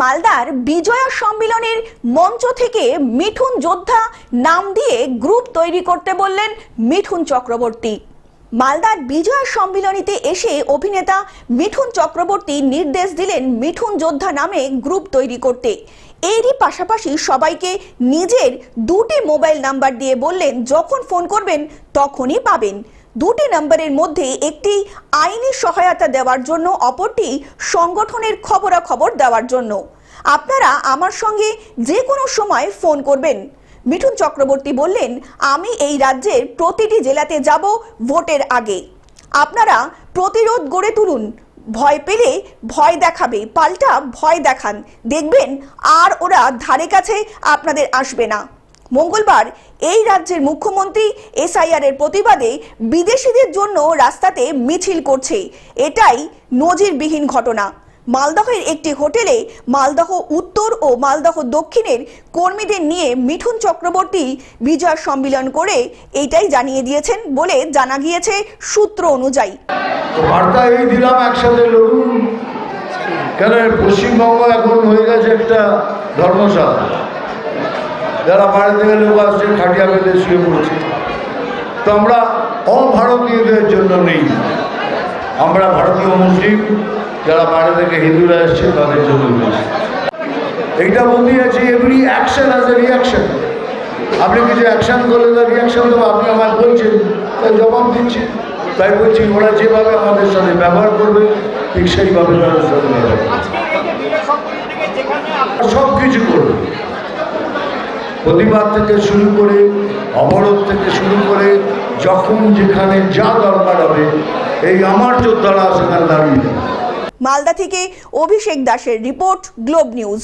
মালদার বিজয়া সম্মিলনের মঞ্চ থেকে মিঠুন যোদ্ধা নাম দিয়ে গ্রুপ তৈরি করতে বললেন মিঠুন চক্রবর্তী। মালদার বিজয়া সম্মিলনীতে এসে অভিনেতা মিঠুন চক্রবর্তী নির্দেশ দিলেন মিঠুন যোদ্ধা নামে গ্রুপ তৈরি করতে। এরই পাশাপাশি সবাইকে নিজের দুটি মোবাইল নাম্বার দিয়ে বললেন, যখন ফোন করবেন তখনই পাবেন। দুটি নম্বরের মধ্যে একটি আইনি সহায়তা দেওয়ার জন্য, অপরটি সংগঠনের খবরাখবর দেওয়ার জন্য। আপনারা আমার সঙ্গে যে কোনো সময় ফোন করবেন। মিঠুন চক্রবর্তী বললেন, আমি এই রাজ্যের প্রতিটি জেলাতে যাব ভোটের আগে। আপনারা প্রতিরোধ গড়ে তুলুন। ভয় পেলে ভয় দেখাবে, পাল্টা ভয় দেখান। দেখবেন আর ওরা ধারে কাছে আপনাদের আসবে না। মঙ্গলবার এই রাজ্যের মুখ্যমন্ত্রী এসআইআর এর প্রতিবাদে বিদেশিদের জন্য রাস্তাতে মিছিল করছে। এটাই নজিরবিহীন ঘটনা। মালদহের একটি হোটেলে মালদহ উত্তর ও মালদহ দক্ষিণের কর্মীদের নিয়ে মিঠুন চক্রবর্তী বিজয় সম্মিলন করে এটাই জানিয়ে দিয়েছেন বলে জানা গিয়েছে সূত্র অনুযায়ী। দিলাম একসাথে পশ্চিমবঙ্গ এখন হয়ে গেছে একটা ধর্মশালা। যারা বাইরে থেকে লোক আসছে, খাটিয়া পেতে শুয়ে পড়ছে। তো আমরা অভারতীয়দের জন্য নেই। আমরা ভারতীয় মুসলিম, যারা বাইরে থেকে হিন্দুরা এসছে, তাদের জন্য রয়েছে এইটা বলতে যাচ্ছি every action as a reaction আপনি কিছু অ্যাকশন করলে তার রিয়াকশন দেবো, আপনি আমায় বলছেন, তাই জবাব দিচ্ছি। তাই বলছি, ওরা যেভাবে আমাদের সাথে ব্যবহার করবে, ঠিক সেইভাবে তাদের সাথে ব্যবহার। সব কিছু করবে। প্রতিবাদ থেকে শুরু করে, অবরোধ থেকে শুরু করে, যখন যেখানে যা দরকার হবে, এই আমার যোদ্ধারা সেখানে দাঁড়িয়ে মালদা থেকে অভিষেক দাসের রিপোর্ট, গ্লোব নিউজ।